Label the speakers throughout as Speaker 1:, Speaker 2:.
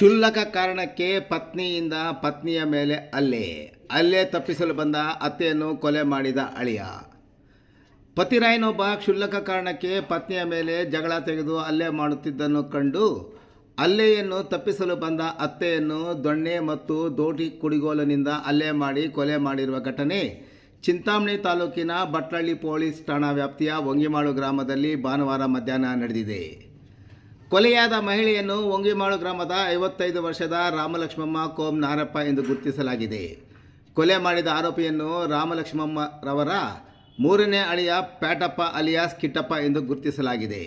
Speaker 1: ಕ್ಷುಲ್ಲಕ ಕಾರಣಕ್ಕೆ ಪತ್ನಿಯಿಂದ ಪತ್ನಿಯ ಮೇಲೆ ಅಲ್ಲೆ, ಅಲ್ಲೇ ತಪ್ಪಿಸಲು ಬಂದ ಅತ್ತೆಯನ್ನು ಕೊಲೆ ಮಾಡಿದ ಅಳಿಯ. ಪತಿರಾಯನೊಬ್ಬ ಕ್ಷುಲ್ಲಕ ಕಾರಣಕ್ಕೆ ಪತ್ನಿಯ ಮೇಲೆ ಜಗಳ ತೆಗೆದು ಅಲ್ಲೆ ಮಾಡುತ್ತಿದ್ದನ್ನು ಕಂಡು, ಅಲ್ಲೆಯನ್ನು ತಪ್ಪಿಸಲು ಬಂದ ಅತ್ತೆಯನ್ನು ದೊಣ್ಣೆ ಮತ್ತು ದೋಟಿ ಕುಡಿಗೋಲಿನಿಂದ ಅಲ್ಲೆ ಮಾಡಿ ಕೊಲೆ ಮಾಡಿರುವ ಘಟನೆ ಚಿಂತಾಮಣಿ ತಾಲೂಕಿನ ಬಟ್ಲಳ್ಳಿ ಪೊಲೀಸ್ ಠಾಣಾ ವ್ಯಾಪ್ತಿಯ ಒಂಗಿಮಾಳು ಗ್ರಾಮದಲ್ಲಿ ಭಾನುವಾರ ಮಧ್ಯಾಹ್ನ ನಡೆದಿದೆ. ಕೊಲೆಯಾದ ಮಹಿಳೆಯನ್ನು ಒಂಗಿಮಾಳು ಗ್ರಾಮದ ಐವತ್ತೈದು ವರ್ಷದ ರಾಮಲಕ್ಷ್ಮಮ್ಮ ಕೋಮ್ ನಾರಪ್ಪ ಎಂದು ಗುರುತಿಸಲಾಗಿದೆ. ಕೊಲೆ ಮಾಡಿದ ಆರೋಪಿಯನ್ನು ರಾಮಲಕ್ಷ್ಮಮ್ಮ ರವರ ಮೂರನೇ ಅಳಿಯ ಪ್ಯಾಟಪ್ಪ ಅಲಿಯಾಸ್ ಕಿಟ್ಟಪ್ಪ ಎಂದು ಗುರುತಿಸಲಾಗಿದೆ.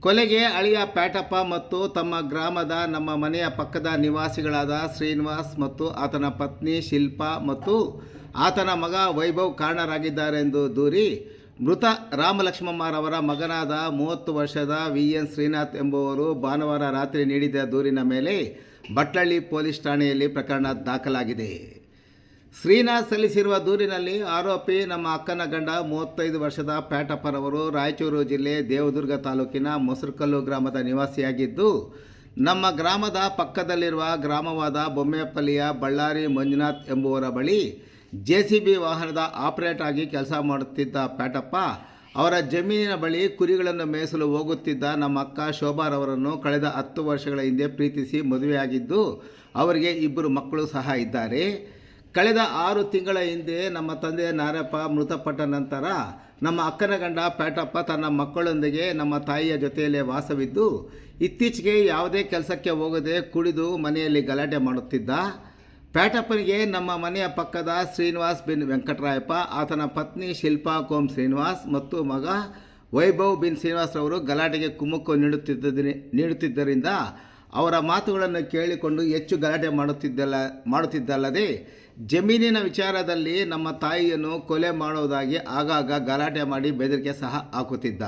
Speaker 1: ಕೊಲೆಗೆ ಅಳಿಯ ಪ್ಯಾಟಪ್ಪ ಮತ್ತು ತಮ್ಮ ಗ್ರಾಮದ ನಮ್ಮ ಮನೆಯ ಪಕ್ಕದ ನಿವಾಸಿಗಳಾದ ಶ್ರೀನಿವಾಸ್ ಮತ್ತು ಆತನ ಪತ್ನಿ ಶಿಲ್ಪಾ ಮತ್ತು ಆತನ ಮಗ ವೈಭವ್ ಕಾರಣರಾಗಿದ್ದಾರೆಂದು ದೂರಿ ಮೃತ ರಾಮಲಕ್ಷ್ಮಮ್ಮರವರ ಮಗನಾದ ಮೂವತ್ತು ವರ್ಷದ ವಿ ಎನ್ ಶ್ರೀನಾಥ್ ಎಂಬುವರು ಭಾನುವಾರ ರಾತ್ರಿ ನೀಡಿದ ದೂರಿನ ಮೇಲೆ ಬಟ್ಲಳ್ಳಿ ಪೊಲೀಸ್ ಠಾಣೆಯಲ್ಲಿ ಪ್ರಕರಣ ದಾಖಲಾಗಿದೆ. ಶ್ರೀನಾಥ್ ಸಲ್ಲಿಸಿರುವ ದೂರಿನಲ್ಲಿ ಆರೋಪಿ ನಮ್ಮ ಅಕ್ಕನ ಗಂಡ ಮೂವತ್ತೈದು ವರ್ಷದ ಪ್ಯಾಟಪ್ಪರವರು ರಾಯಚೂರು ಜಿಲ್ಲೆ ದೇವದುರ್ಗ ತಾಲೂಕಿನ ಮೊಸರುಕಲ್ಲು ಗ್ರಾಮದ ನಿವಾಸಿಯಾಗಿದ್ದು, ನಮ್ಮ ಗ್ರಾಮದ ಪಕ್ಕದಲ್ಲಿರುವ ಗ್ರಾಮವಾದ ಬೊಮ್ಮೆಪಲ್ಲಿಯ ಬಳ್ಳಾರಿ ಮಂಜುನಾಥ್ ಎಂಬುವರ ಬಳಿ ಜೆ ಸಿ ಬಿ ವಾಹನದ ಆಪರೇಟ್ ಆಗಿ ಕೆಲಸ ಮಾಡುತ್ತಿದ್ದ ಪ್ಯಾಟಪ್ಪ ಅವರ ಜಮೀನಿನ ಬಳಿ ಕುರಿಗಳನ್ನು ಮೇಯಿಸಲು ಹೋಗುತ್ತಿದ್ದ ನಮ್ಮ ಅಕ್ಕ ಶೋಭಾರವರನ್ನು ಕಳೆದ ಹತ್ತು ವರ್ಷಗಳ ಹಿಂದೆ ಪ್ರೀತಿಸಿ ಮದುವೆಯಾಗಿದ್ದು, ಅವರಿಗೆ ಇಬ್ಬರು ಮಕ್ಕಳು ಸಹ ಇದ್ದಾರೆ. ಕಳೆದ ಆರು ತಿಂಗಳ ಹಿಂದೆ ನಮ್ಮ ತಂದೆ ನಾರಪ್ಪ ಮೃತಪಟ್ಟ ನಂತರ ನಮ್ಮ ಅಕ್ಕನ ಗಂಡ ಪ್ಯಾಟಪ್ಪ ತನ್ನ ಮಕ್ಕಳೊಂದಿಗೆ ನಮ್ಮ ತಾಯಿಯ ಜೊತೆಯಲ್ಲೇ ವಾಸವಿದ್ದು, ಇತ್ತೀಚೆಗೆ ಯಾವುದೇ ಕೆಲಸಕ್ಕೆ ಹೋಗದೆ ಕುಡಿದು ಮನೆಯಲ್ಲಿ ಗಲಾಟೆ ಮಾಡುತ್ತಿದ್ದ. ಪ್ಯಾಟಪ್ಪನಿಗೆ ನಮ್ಮ ಮನೆಯ ಪಕ್ಕದ ಶ್ರೀನಿವಾಸ್ ಬಿನ್ ವೆಂಕಟರಾಯಪ್ಪ, ಆತನ ಪತ್ನಿ ಶಿಲ್ಪಾ ಕೋಮ್ ಶ್ರೀನಿವಾಸ್ ಮತ್ತು ಮಗ ವೈಭವ್ ಬಿನ್ ಶ್ರೀನಿವಾಸ್ ಅವರು ಗಲಾಟೆಗೆ ಕುಮ್ಮಕ್ಕು ನೀಡುತ್ತಿದ್ದ ನೀಡುತ್ತಿದ್ದರಿಂದ ಅವರ ಮಾತುಗಳನ್ನು ಕೇಳಿಕೊಂಡು ಹೆಚ್ಚು ಗಲಾಟೆ ಮಾಡುತ್ತಿದ್ದಲ್ಲ ಮಾಡುತ್ತಿದ್ದಲ್ಲದೆ ಜಮೀನಿನ ವಿಚಾರದಲ್ಲಿ ನಮ್ಮ ತಾಯಿಯನ್ನು ಕೊಲೆ ಮಾಡುವುದಾಗಿ ಆಗಾಗ ಗಲಾಟೆ ಮಾಡಿ ಬೆದರಿಕೆ ಸಹ ಹಾಕುತ್ತಿದ್ದ.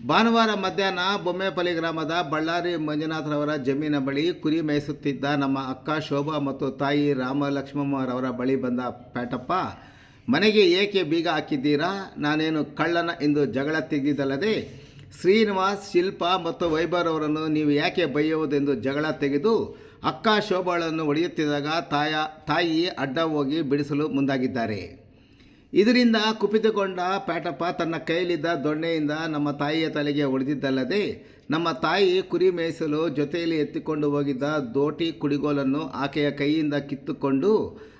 Speaker 1: ಭಾನುವಾರ ಮಧ್ಯಾಹ್ನ ಬೊಮ್ಮೆಪಲ್ಲಿ ಗ್ರಾಮದ ಬಳ್ಳಾರಿ ಮಂಜುನಾಥ್ರವರ ಜಮೀನ ಬಳಿ ಕುರಿ ಮೇಯಿಸುತ್ತಿದ್ದ ನಮ್ಮ ಅಕ್ಕ ಶೋಭಾ ಮತ್ತು ತಾಯಿ ರಾಮಲಕ್ಷ್ಮಮ್ಮರವರ ಬಳಿ ಬಂದ ಪ್ಯಾಟಪ್ಪ ಮನೆಗೆ ಏಕೆ ಬೀಗ ಹಾಕಿದ್ದೀರಾ? ನಾನೇನು ಕಳ್ಳನ ಎಂದು ಜಗಳ ತೆಗೆದಿದ್ದಲ್ಲದೆ, ಶ್ರೀನಿವಾಸ್, ಶಿಲ್ಪ ಮತ್ತು ವೈಭವರವರನ್ನು ನೀವು ಯಾಕೆ ಬೈಯುವುದೆಂದು ಜಗಳ ತೆಗೆದು ಅಕ್ಕ ಶೋಭಾಳನ್ನು ಹೊಡೆಯುತ್ತಿದ್ದಾಗ ತಾಯ, ತಾಯಿ ಅಡ್ಡ ಹೋಗಿ ಬಿಡಿಸಲು ಮುಂದಾಗಿದ್ದಾರೆ. ಇದರಿಂದ ಕುಪಿತಗೊಂಡ ಪ್ಯಾಟಪ್ಪ ತನ್ನ ಕೈಯಲ್ಲಿದ್ದ ದೊಣ್ಣೆಯಿಂದ ನಮ್ಮ ತಾಯಿಯ ತಲೆಗೆ ಹೊಡೆದಿದ್ದಲ್ಲದೆ ನಮ್ಮ ತಾಯಿ ಕುರಿ ಮೇಯಿಸಲು ಜೊತೆಯಲ್ಲಿ ಎತ್ತಿಕೊಂಡು ಹೋಗಿದ್ದ ದೋಟಿ ಕುಡಿಗೋಲನ್ನು ಆಕೆಯ ಕೈಯಿಂದ ಕಿತ್ತುಕೊಂಡು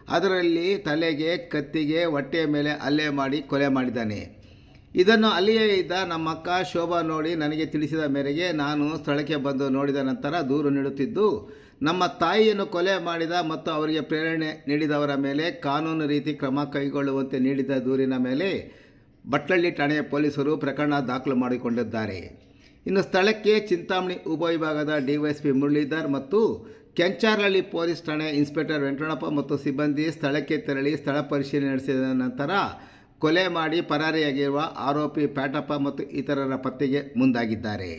Speaker 1: ಅದರಲ್ಲಿ ತಲೆಗೆ, ಕತ್ತಿಗೆ, ಹೊಟ್ಟೆಯ ಮೇಲೆ ಹಲ್ಲೆ ಮಾಡಿ ಕೊಲೆ ಮಾಡಿದ್ದಾನೆ. ಇದನ್ನು ಅಲ್ಲಿಯೇ ಇದ್ದ ನಮ್ಮ ಅಕ್ಕ ಶೋಭಾ ನೋಡಿ ನನಗೆ ತಿಳಿಸಿದ ಮೇರೆಗೆ ನಾನು ಸ್ಥಳಕ್ಕೆ ಬಂದು ನೋಡಿದ ನಂತರ ದೂರು ನೀಡುತ್ತಿದ್ದು ನಮ್ಮ ತಾಯಿಯನ್ನು ಕೊಲೆ ಮಾಡಿದ ಮತ್ತು ಅವರಿಗೆ ಪ್ರೇರಣೆ ನೀಡಿದವರ ಮೇಲೆ ಕಾನೂನು ರೀತಿ ಕ್ರಮ ಕೈಗೊಳ್ಳುವಂತೆ ನೀಡಿದ ದೂರಿನ ಮೇಲೆ ಬಟ್ಲಳ್ಳಿ ಠಾಣೆಯ ಪೊಲೀಸರು ಪ್ರಕರಣ ದಾಖಲು ಮಾಡಿಕೊಂಡಿದ್ದಾರೆ. ಇನ್ನು ಸ್ಥಳಕ್ಕೆ ಚಿಂತಾಮಣಿ ಉಪವಿಭಾಗದ D Y S P Muralidhar ಮತ್ತು ಕೆಂಚಾರಹಳ್ಳಿ ಪೊಲೀಸ್ ಠಾಣೆ ಇನ್ಸ್ಪೆಕ್ಟರ್ ವೆಂಕಟಪ್ಪ ಮತ್ತು ಸಿಬ್ಬಂದಿ ಸ್ಥಳಕ್ಕೆ ತೆರಳಿ ಸ್ಥಳ ಪರಿಶೀಲನೆ ನಡೆಸಿದ ನಂತರ ಕೊಲೆ ಮಾಡಿ ಪರಾರಿಯಾಗಿರುವ ಆರೋಪಿ ಪ್ಯಾಟಪ್ಪ ಮತ್ತು ಇತರರ ಪತ್ತೆಗೆ ಮುಂದಾಗಿದ್ದಾರೆ.